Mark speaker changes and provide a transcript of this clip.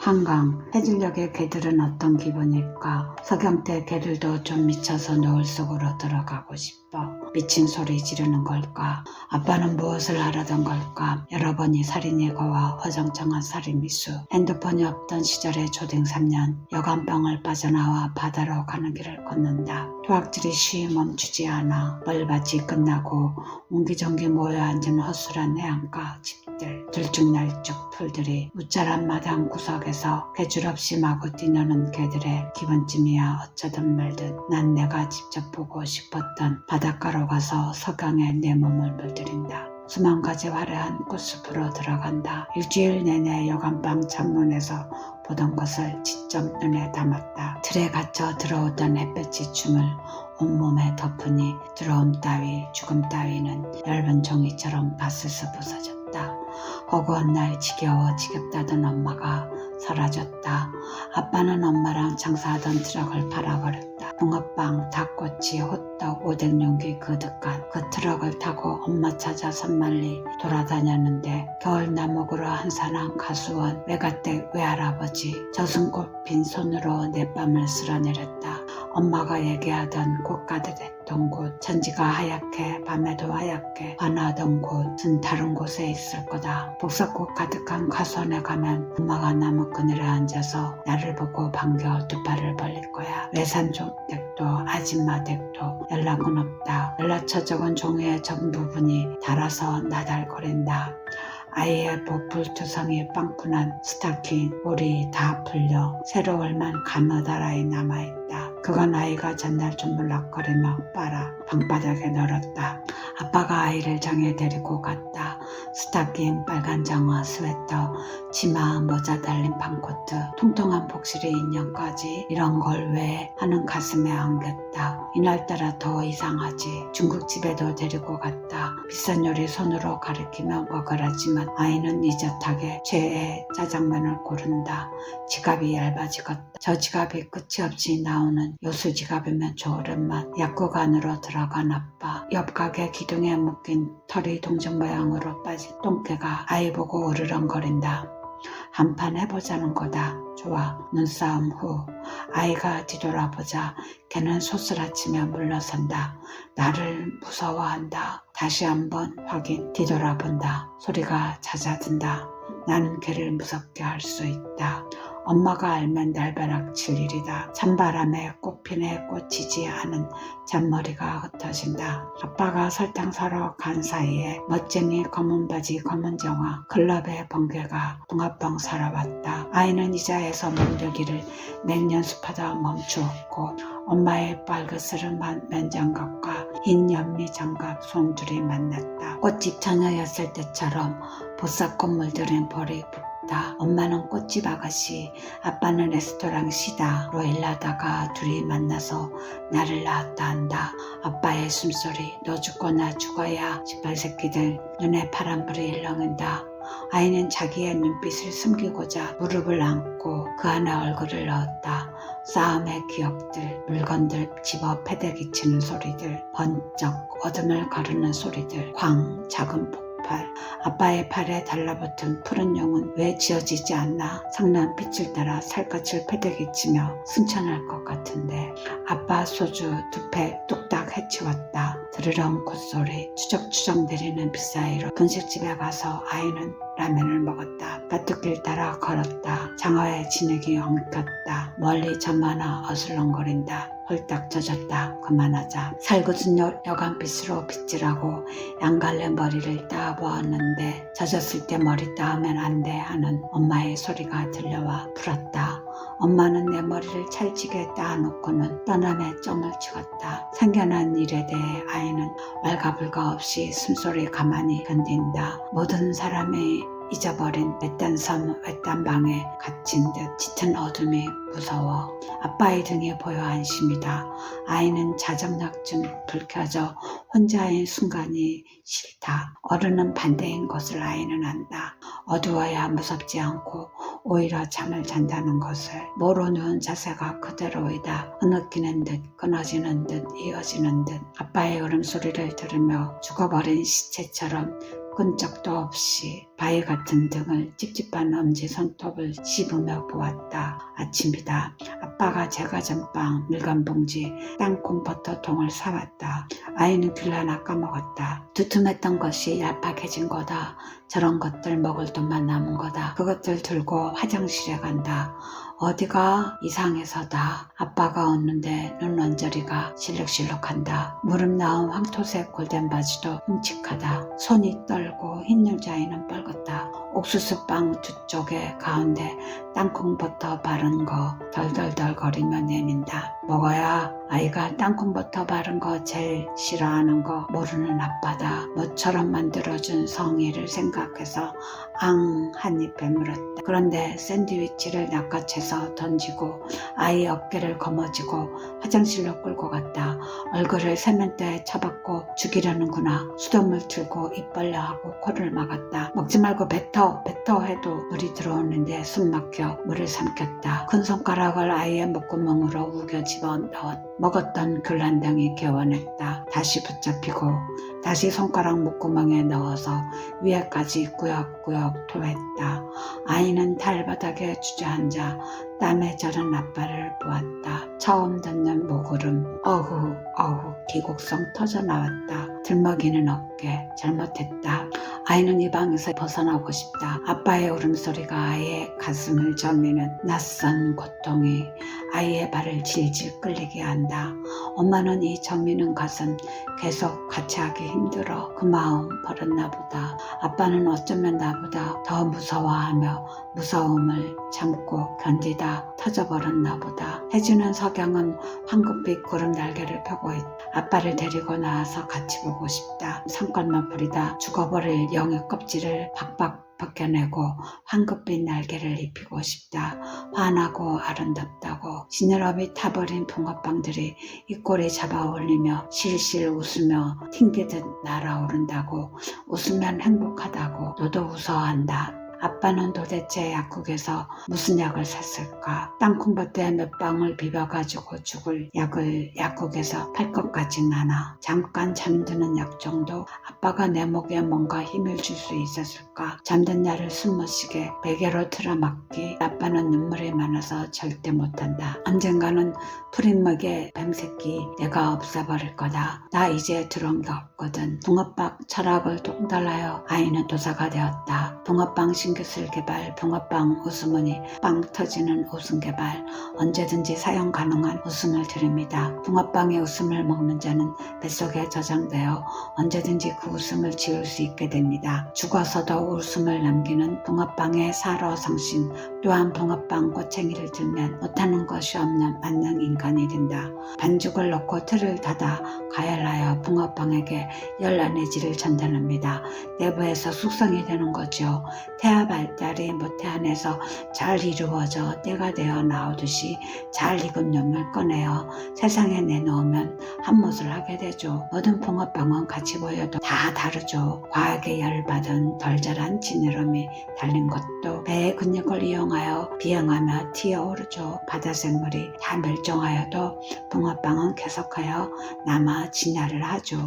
Speaker 1: 한강, 해질녘의 개들은 어떤 기분일까? 석영 때 개들도 좀 미쳐서 노을 속으로 들어가고 싶어. 미친 소리 지르는 걸까? 아빠는 무엇을 하려던 걸까? 여러 번이 살인이 거와 허정정한 살인 미수. 핸드폰이 없던 시절의 초딩 3년. 여간방을 빠져나와 바다로 가는 길을 걷는다. 토악질이 쉬 멈추지 않아. 벌밭이 끝나고 옹기종기 모여 앉은 허술한 해안가 집들. 들쭉날쭉 풀들이 무자란 마당 구석에서 개줄 없이 마구 뛰노는 개들의 기분쯤이야 어쩌든 말든 난 내가 직접 보고 싶었던 바닷가로 가서 석양에 내 몸을 물들인다. 수만 가지 화려한 꽃숲으로 들어간다. 일주일 내내 여간방 창문에서 보던 것을 직접 눈에 담았다. 틀에 갇혀 들어오던 햇볕이 춤을 온몸에 덮으니 들어옴 따위 죽음 따위는 얇은 종이처럼 바스스 부서졌다. 허구한 날 지겨워 지겹다던 엄마가 사라졌다. 아빠는 엄마랑 장사하던 트럭을 팔아버렸다. 붕어빵, 닭꼬치, 호떡, 오뎅 용기 그득한 그 트럭을 타고 엄마 찾아 산만리 돌아다녔는데 겨울 나목으로 한산한 가수원 외가댁 외할아버지 저승꽃 빈 손으로 내 뺨을 쓸어내렸다. 엄마가 얘기하던 꽃가 득했던 곳 천지가 하얗게 밤에도 하얗게 반하던 곳은 다른 곳에 있을 거다. 복사꽃 가득한 가수원에 가면 엄마가 나무 그늘에 앉아서 나를 보고 반겨 두 팔을 벌릴 거야. 외산족 댁도 아줌마 댁도 연락은 없다. 연락처 적은 종이의 전 부분이 달아서 나달거린다. 아이의 보풀투성이 빵꾸난 스타킹, 볼이 다 풀려 세로월만 가느다라에 남아있다. 그건 아이가 전날 주물럭거리며 빨아 방바닥에 널었다. 아빠가 아이를 장에 데리고 갔다. 스타킹, 빨간 장화, 스웨터, 치마, 모자 달린 방코트, 통통한 복실의 인형까지 이런 걸 왜 하는 가슴에 안겼다. 이날따라 더 이상하지. 중국집에도 데리고 갔다. 비싼 요리 손으로 가리키며 먹으라지만 아이는 이젓하게 최애 짜장면을 고른다. 지갑이 얇아지겠다. 저 지갑이 끝이 없이 나오는 요수 지갑이면 좋으련만 약국 안으로 들어간 아빠. 옆 가게 기둥에 묶인 털이 동전 모양으로 빠진 똥개가 아이 보고 으르렁거린다. 한판 해보자는 거다. 좋아. 눈싸움 후 아이가 뒤돌아보자 걔는 소스라치며 물러선다. 나를 무서워한다. 다시 한번 확인 뒤돌아본다. 소리가 잦아든다. 나는 걔를 무섭게 할 수 있다. 엄마가 알면 날벼락 칠 일이다. 찬바람에 꽃핀에 꽂히지 않은 잔머리가 흩어진다. 아빠가 설탕 사러 간 사이에 멋쟁이 검은 바지 검은 정화 클럽의 번개가 붕어빵 사러 왔다. 아이는 의자에서 멍들기를 맹 연습하다 멈추었고 엄마의 빨그스름한 면장갑과 흰 연미 장갑 손둘이 만났다. 꽃집 처녀였을 때처럼 보싹꽃 물들인 붓다. 엄마는 꽃집 아가씨, 아빠는 레스토랑 시다로 일하다가 둘이 만나서 나를 낳았다 한다. 아빠의 숨소리, 너 죽거나 죽어야 시발 새끼들 눈에 파란불이 일렁인다. 아이는 자기의 눈빛을 숨기고자 무릎을 안고 그 안에 얼굴을 넣었다. 싸움의 기억들, 물건들 집어 패대기 치는 소리들, 번쩍 어둠을 가르는 소리들, 광, 작은 폭 발. 아빠의 팔에 달라붙은 푸른 용은 왜 지어지지 않나? 상난 빛을 따라 살갗을 패대기 치며 순천할 것 같은데 아빠 소주 두팩 뚝딱 해치웠다. 드르렁 콧소리, 추적추적 내리는 빗 사이로 분식집에 가서 아이는 라면을 먹었다. 밭둑길 따라 걸었다. 장어의 진흙이 엉켰다. 멀리 점 하나 어슬렁거린다. 홀딱 젖었다. 그만하자. 살궂은 여, 여간빛으로 빗질하고 양갈래 머리를 따보았는데 젖었을 때 머리 따으면 안 돼 하는 엄마의 소리가 들려와 풀었다. 엄마는 내 머리를 찰지게 따놓고는 떠남의 점을 찍었다. 생겨난 일에 대해 아이는 말가불가 없이 숨소리 가만히 견딘다. 모든 사람이 잊어버린 외딴 섬, 외딴 방에 갇힌 듯 짙은 어둠이 무서워. 아빠의 등에 보여 안심이다. 아이는 자정락쯤 불 켜져 혼자인 순간이 싫다. 어른은 반대인 것을 아이는 안다. 어두워야 무섭지 않고 오히려 잠을 잔다는 것을 모르는 자세가 그대로이다. 흐느끼는 듯 끊어지는 듯 이어지는 듯 아빠의 울음소리를 들으며 죽어버린 시체처럼 끈적도 없이 바위 같은 등을 찝찝한 엄지 손톱을 씹으며 보았다. 아침이다. 아빠가 제과 전빵, 밀감 봉지, 땅콩 버터 통을 사왔다. 아이는 귤 하나 까먹었다. 두툼했던 것이 얄팍해진 거다. 저런 것들 먹을 돈만 남은 거다. 그것들 들고 화장실에 간다. 어디가 이상해서다. 아빠가 웃는데 눈 언저리가 실룩실룩한다. 무릎 나온 황토색 골덴 바지도 흠칫하다. 손이 떨고 흰 여자아이는 뻘겋다. 옥수수빵 두 쪽에 가운데 땅콩 버터 바른 거 덜덜덜 거리며 내민다. 먹어야 아이가 땅콩 버터 바른 거 제일 싫어하는 거 모르는 아빠다. 너처럼 만들어준 성의를 생각해서 앙 한입 베물었다. 그런데 샌드위치를 낚아채서 던지고 아이 어깨를 거머쥐고 화장실로 끌고 갔다. 얼굴을 세면대에 쳐박고 죽이려는구나. 수돗물 틀고 입 벌려하고 코를 막았다. 먹지 말고 뱉어 뱉어 해도 물이 들어오는데 숨 막혀 물을 삼켰다. 큰 손가락을 아이의 목구멍으로 우겨 집어 넣었다. 먹었던 덩이 개원했다. 다시 붙잡히고 다시 손가락 목구멍에 넣어서 위에까지 꾸역꾸역 토했다. 아이는 달바닥에 주저앉아 땀에 절은 아빠를 보았다. 처음 듣는 목울음 어후 어후 기곡성 터져 나왔다. 들먹이는 어깨 잘못했다. 아이는 이 방에서 벗어나고 싶다. 아빠의 울음소리가 아이의 가슴을 저미는 낯선 고통이 아이의 발을 질질 끌리게 한다. 엄마는 이 저미는 가슴 계속 같이 하기 힘들어 그 마음 버렸나 보다. 아빠는 어쩌면 나보다 더 무서워하며 무서움을 참고 견디다 터져버렸나 보다. 해주는 석양은 황급빛 구름 날개를 펴고 있다. 아빠를 데리고 나와서 같이 보고 싶다. 산골만 부리다 죽어버릴 영의 껍질을 박박 벗겨내고 황급빛 날개를 입히고 싶다. 환하고 아름답다고 지느러미 타버린 붕어빵들이 입꼬리 잡아 올리며 실실 웃으며 튕기듯 날아오른다고 웃으면 행복하다고 너도 웃어한다. 아빠는 도대체 약국에서 무슨 약을 샀을까? 땅콩버터에 몇 방울 비벼가지고 죽을 약을 약국에서 팔것 같진 않아. 잠깐 잠드는 약 정도? 아빠가 내 목에 뭔가 힘을 줄 수 있었을까? 잠든 날을 숨못 쉬게 베개로 틀어막기. 아빠는 눈물이 많아서 절대 못한다. 언젠가는 푸린먹의 뱀새끼 내가 없애버릴 거다. 나 이제 들어온 게 없거든. 붕어빵 철학을 동달하여 아이는 도사가 되었다. 붕어빵 신 규술 개발, 붕어빵 웃음은이 빵 터지는 웃음 개발, 언제든지 사용 가능한 웃음을 드립니다. 붕어빵의 웃음을 먹는 자는 뱃속에 저장되어 언제든지 그 웃음을 지울 수 있게 됩니다. 죽어서도 웃음을 남기는 붕어빵의 살어성신 또한 붕어빵 꼬챙이를 들면 못하는 것이 없는 만능 인간이 된다. 반죽을 넣고 틀을 닫아 가열하여 붕어빵에게 열 에너지를 전달합니다. 내부에서 숙성이 되는 거죠. 태아 발달이 모태 안에서 잘 이루어져 때가 되어 나오듯이 잘 익은 놈을 꺼내어 세상에 내놓으면 한몫을 하게 되죠. 모든 붕어빵은 같이 보여도 다 다르죠. 과하게 열받은 덜 자란 지느러미 달린 것도 배의 근육을 이용하여 비행하며 튀어오르죠. 바다 생물이 다 멸종하여도 붕어빵은 계속하여 남아 진화를 하죠.